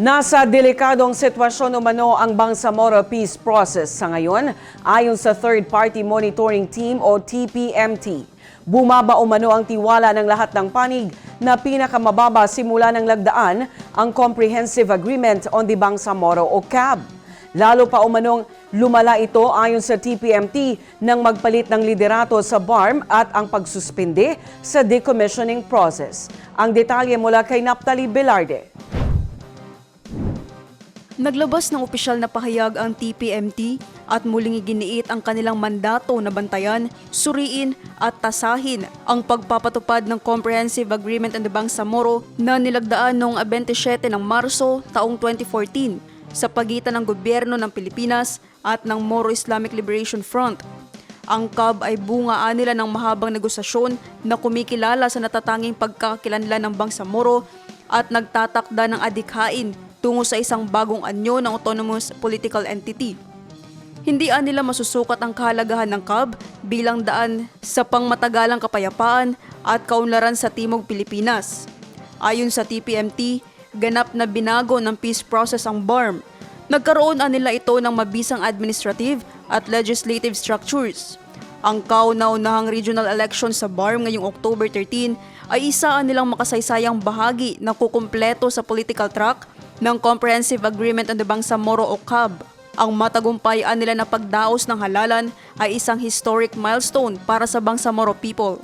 Nasa delikadong sitwasyon umano ang Bangsamoro Peace Process sa ngayon ayon sa Third Party Monitoring Team o TPMT. Bumaba umano ang tiwala ng lahat ng panig na pinakamababa simula ng lagdaan ang Comprehensive Agreement on the Bangsamoro o CAB. Lalo pa umanong lumala ito ayon sa TPMT nang magpalit ng liderato sa BARM at ang pagsuspinde sa decommissioning process. Ang detalye mula kay Naptali Velarde. Naglabas ng opisyal na pahayag ang TPMT at muling iginiit ang kanilang mandato na bantayan, suriin at tasahin ang pagpapatupad ng Comprehensive Agreement on the Bangsamoro na nilagdaan noong 27 ng Marso taong 2014 sa pagitan ng gobyerno ng Pilipinas at ng Moro Islamic Liberation Front. Ang CAB ay bungaan nila ng mahabang negosasyon na kumikilala sa natatanging pagkakakilanlan ng Bangsamoro at nagtatakda ng adikhain tungo sa isang bagong anyo ng autonomous political entity. Hindi nila masusukat ang kahalagahan ng CAB bilang daan sa pangmatagalang kapayapaan at kaunlaran sa Timog Pilipinas. Ayon sa TPMT, ganap na binago ng peace process ang BARM. Nagkaroon nila ito ng mabisang administrative at legislative structures. Ang kauna-unahang regional election sa BARM ngayong October 13 ay isa nilang makasaysayang bahagi na kukumpleto sa political track ng Comprehensive Agreement on the Bangsamoro o CAB. Ang matagumpayan nila na pagdaos ng halalan ay isang historic milestone para sa Bangsamoro people.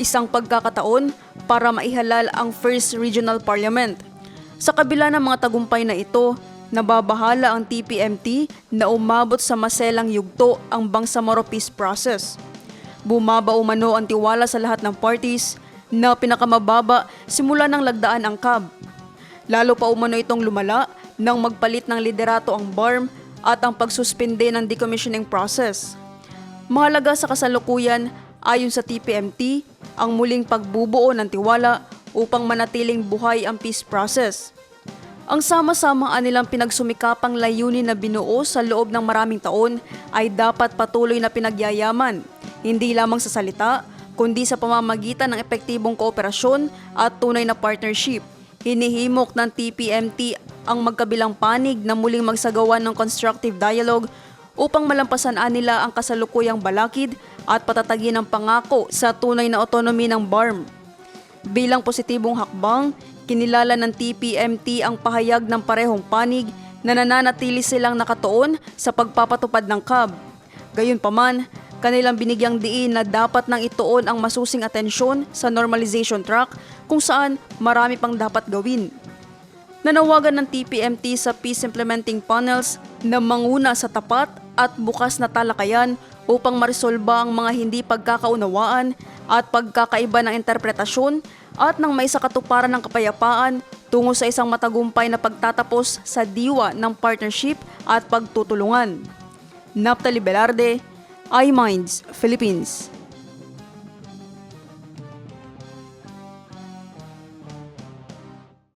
Isang pagkakataon para maihalal ang First Regional Parliament. Sa kabila ng mga tagumpay na ito, nababahala ang TPMT na umabot sa maselang yugto ang Bangsamoro peace process. Bumaba umano ang tiwala sa lahat ng parties na pinakamababa simula ng lagdaan ang CAB. Lalo pa umano itong lumala nang magpalit ng liderato ang BARM at ang pagsuspinde ng decommissioning process. Mahalaga sa kasalukuyan, ayon sa TPMT, ang muling pagbubuo ng tiwala upang manatiling buhay ang peace process. Ang sama-sama nilang pinagsumikapang layunin na binuo sa loob ng maraming taon ay dapat patuloy na pinagyayaman, hindi lamang sa salita, kundi sa pamamagitan ng epektibong kooperasyon at tunay na partnership. Hinihimok ng TPMT ang magkabilang panig na muling magsagawa ng constructive dialogue upang malampasan nila ang kasalukuyang balakid at patatagin ang pangako sa tunay na autonomy ng BARM. Bilang positibong hakbang, kinilala ng TPMT ang pahayag ng parehong panig na nananatili silang nakatuon sa pagpapatupad ng CAB. Gayunpaman, kanilang binigyang diin na dapat nang ituon ang masusing atensyon sa normalization track kung saan marami pang dapat gawin. Nanawagan ng TPMT sa peace implementing panels na manguna sa tapat at bukas na talakayan upang marisolba ang mga hindi pagkakaunawaan at pagkakaiba ng interpretasyon at ng may sakatuparan ng kapayapaan tungo sa isang matagumpay na pagtatapos sa diwa ng partnership at pagtutulungan. Naptali Velarde, iMinds, Philippines.